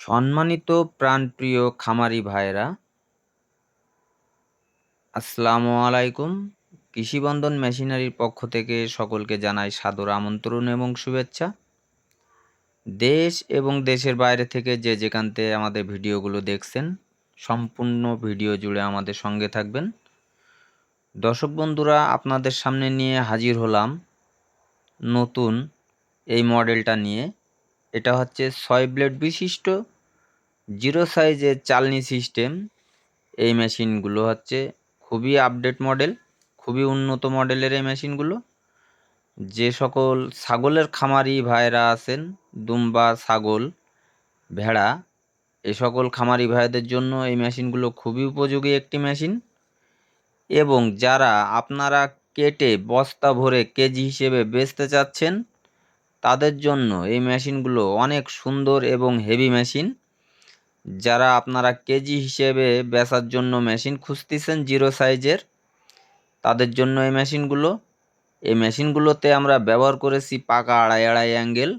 সম্মানিত প্রাণপ্রিয় খামারি ভাইরা আসসালামু আলাইকুম। কৃষিবন্ধন মেশিনারির পক্ষ থেকে সকলকে জানাই সাদর আমন্ত্রণ এবং শুভেচ্ছা। দেশ এবং দেশের বাইরে থেকে যে যেখানতে আমাদের ভিডিওগুলো দেখছেন, সম্পূর্ণ ভিডিও জুড়ে আমাদের সঙ্গে থাকবেন। দর্শক বন্ধুরা, আপনাদের সামনে নিয়ে হাজির হলাম নতুন এই মডেলটা নিয়ে। এটা হচ্ছে ছয় ব্লেড বিশিষ্ট জিরো সাইজের চালনি সিস্টেম। এই মেশিনগুলো হচ্ছে খুবই আপডেট মডেল খুবই উন্নত মডেলের এই মেশিনগুলো। যে সকল ছাগলের খামারি ভাইরা আছেন, দুম্বা, ছাগল, ভেড়া, এ সকল খামারি ভাইদের জন্য এই মেশিনগুলো খুবই উপযোগী একটি মেশিন। এবং যারা আপনারা কেটে বস্তা ভরে কেজি হিসেবে বেচতে চাচ্ছেন, তাদের জন্য এই মেশিনগুলো অনেক সুন্দর এবং হেভি মেশিন যারা আপনারা কেজি হিসেবে বেচার জন্য মেশিন খুঁজতেছেন জিরো সাইজের, তাদের জন্য এই মেশিনগুলো। এই মেশিনগুলোতে আমরা ব্যবহার করেছি পাকা আড়াই আড়াই angle,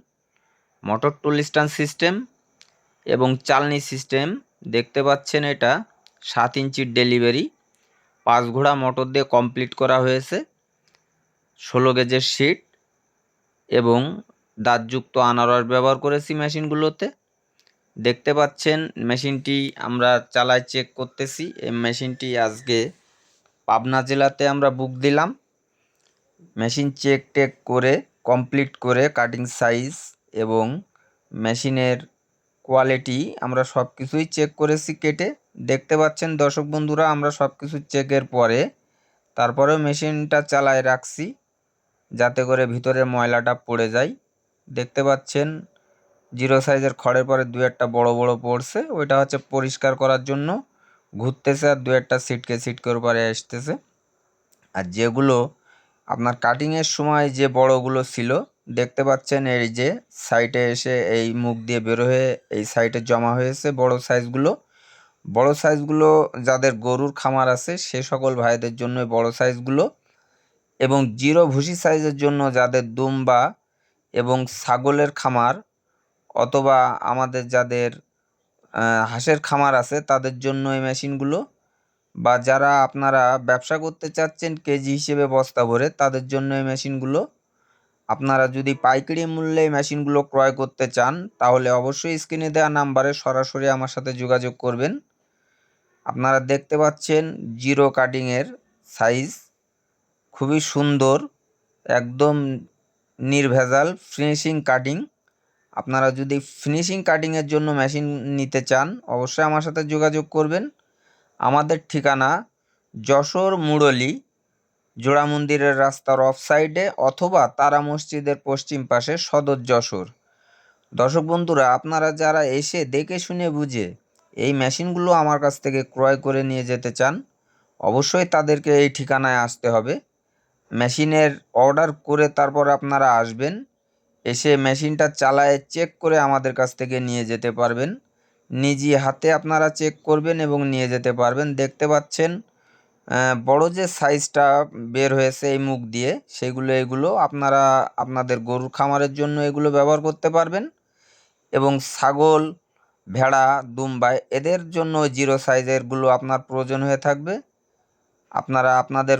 motor tool stand system এবং চালনি সিস্টেম। দেখতে পাচ্ছেন এটা, সাত ইঞ্চির ডেলিভারি, পাঁচ ঘোড়া মোটর দিয়ে কমপ্লিট করা হয়েছে, ষোলো গেজের শিট এবং দাঁতযুক্ত আনারস ব্যবহার করেছি মেশিনগুলোতে। দেখতে পাচ্ছেন, মেশিনটি আমরা চালায় চেক করতেছি। এই মেশিনটি আজকে পাবনা জেলাতে আমরা বুক দিলাম। মেশিন চেক টেক করে কমপ্লিট করে কাটিং সাইজ এবং মেশিনের কোয়ালিটি আমরা সব কিছুই চেক করেছি কেটে। দেখতে পাচ্ছেন দর্শক বন্ধুরা, আমরা সব কিছু চেকের পরে তারপরেও মেশিনটা চালায় রাখছি, যাতে করে ভিতরে ময়লাটা পড়ে যায়। দেখতে পাচ্ছেন জিরো সাইজের খড়ের পরে দু একটা বড় বড় পড়ছে, ওইটা হচ্ছে পরিষ্কার করার জন্য ঘুরতেছে আর দু একটা সিটকে সিটকের উপরে আসতেছে। আর যেগুলো আপনার কাটিংয়ের সময় যে বড়গুলো ছিল, দেখতে পাচ্ছেন এই যে সাইটে এসে এই মুখ দিয়ে বের হয়ে এই সাইটে জমা হয়েছে বড় সাইজগুলো বড় সাইজগুলো যাদের গরুর খামার আছে, সে সকল ভাইদের জন্য বড় সাইজগুলো এবং জিরো ভুসি সাইজের জন্য যাদের দুম্বা এবং ছাগলের খামার অথবা আমাদের যাদের হাঁসের খামার আছে, তাদের জন্য এই মেশিনগুলো। বা যারা আপনারা ব্যবসা করতে চাচ্ছেন কেজি হিসেবে বস্তা ভরে, তাদের জন্য এই মেশিনগুলো। আপনারা যদি পাইকারি মূল্যে এই মেশিনগুলো ক্রয় করতে চান, তাহলে অবশ্যই স্ক্রিনে দেওয়া নাম্বারে সরাসরি আমার সাথে যোগাযোগ করবেন। আপনারা দেখতে পাচ্ছেন জিরো কাটিংয়ের সাইজ। খুবই সুন্দর, একদম নির্ভেজাল, ফিনিশিং কাটিং। আপনারা যদি ফিনিশিং কাটিংয়ের জন্য মেশিন নিতে চান, অবশ্যই আমার সাথে যোগাযোগ করবেন। আমাদের ঠিকানা যশোর মুরলী, জোড়া মন্দিরের রাস্তার অফ সাইডে অথবা তারা মসজিদের পশ্চিম পাশে সদর যশোর। দর্শক বন্ধুরা, আপনারা যারা এসে দেখে শুনে বুঝে এই মেশিনগুলো আমার কাছ থেকে ক্রয় করে নিয়ে যেতে চান, অবশ্যই তাদেরকে এই ঠিকানায় আসতে হবে। মেশিনের অর্ডার করে তারপর আপনারা আসবেন। এসে মেশিনটা চালায় চেক করে আমাদের কাছ থেকে নিয়ে যেতে পারবেন। নিজে হাতে আপনারা চেক করবেন এবং নিয়ে যেতে পারবেন। দেখতে পাচ্ছেন বড় যে সাইজটা বের হয়েছে এই মুখ দিয়ে, সেগুলো, এগুলো আপনারা আপনাদের গরুর খামারের জন্য এগুলো ব্যবহার করতে পারবেন। এবং ছাগল, ভেড়া, দুম্বাই, এদের জন্য জিরো সাইজেরগুলো আপনার প্রয়োজন হয়ে থাকবে। আপনারা আপনাদের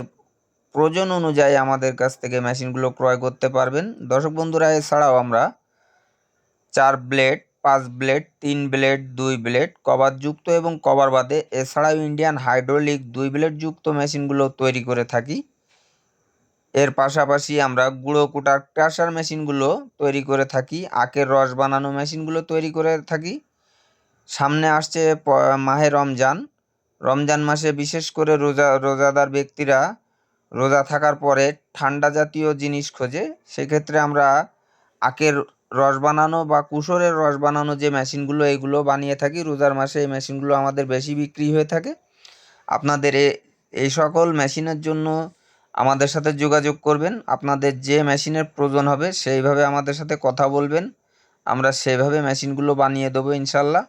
প্রয়োজন অনুযায়ী আমাদের কাছ থেকে মেশিনগুলো ক্রয় করতে পারবেন। দর্শক বন্ধুরা, এছাড়াও আমরা চার ব্লেড, পাঁচ ব্লেড, তিন ব্লেড, দুই ব্লেড, কভার যুক্ত এবং কভার বাদে এছাড়াও ইন্ডিয়ান হাইড্রোলিক দুই ব্লেড যুক্ত মেশিনগুলো তৈরি করে থাকি। এর পাশাপাশি আমরা গুঁড়ো কুটার ক্রাশার মেশিনগুলো তৈরি করে থাকি, আখের রস বানানো মেশিনগুলো তৈরি করে থাকি। সামনে আসছে মাহে রমজান। রমজান মাসে বিশেষ করে রোজা, রোজাদার ব্যক্তিরা রোজা থাকার পরে ঠান্ডা জাতীয় জিনিস খোঁজে, সেক্ষেত্রে আমরা আখের রস বানানো বা কুসরের রস বানানো যে মেশিনগুলো, এগুলো বানিয়ে থাকি। রোজার মাসে এই মেশিনগুলো আমাদের বেশি বিক্রি হয়ে থাকে। আপনাদের এই সকল মেশিনের জন্য আমাদের সাথে যোগাযোগ করবেন। আপনাদের যে মেশিনের প্রয়োজন হবে, সেইভাবে আমাদের সাথে কথা বলবেন। আমরা সেভাবে মেশিনগুলো বানিয়ে দেবো ইনশাল্লাহ।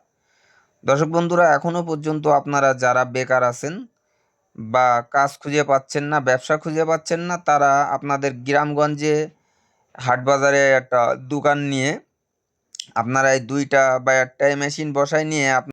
দর্শক বন্ধুরা এখনও পর্যন্ত আপনারা যারা বেকার আছেন বা কাজ খুঁজে পাচ্ছেন না, ব্যবসা খুঁজে পাচ্ছেন না, তারা আপনাদের গ্রামগঞ্জে হাটবাজারে একটা দোকান নিয়ে আপনারা এই দুইটা বা একটাই মেশিন বসায় নিয়ে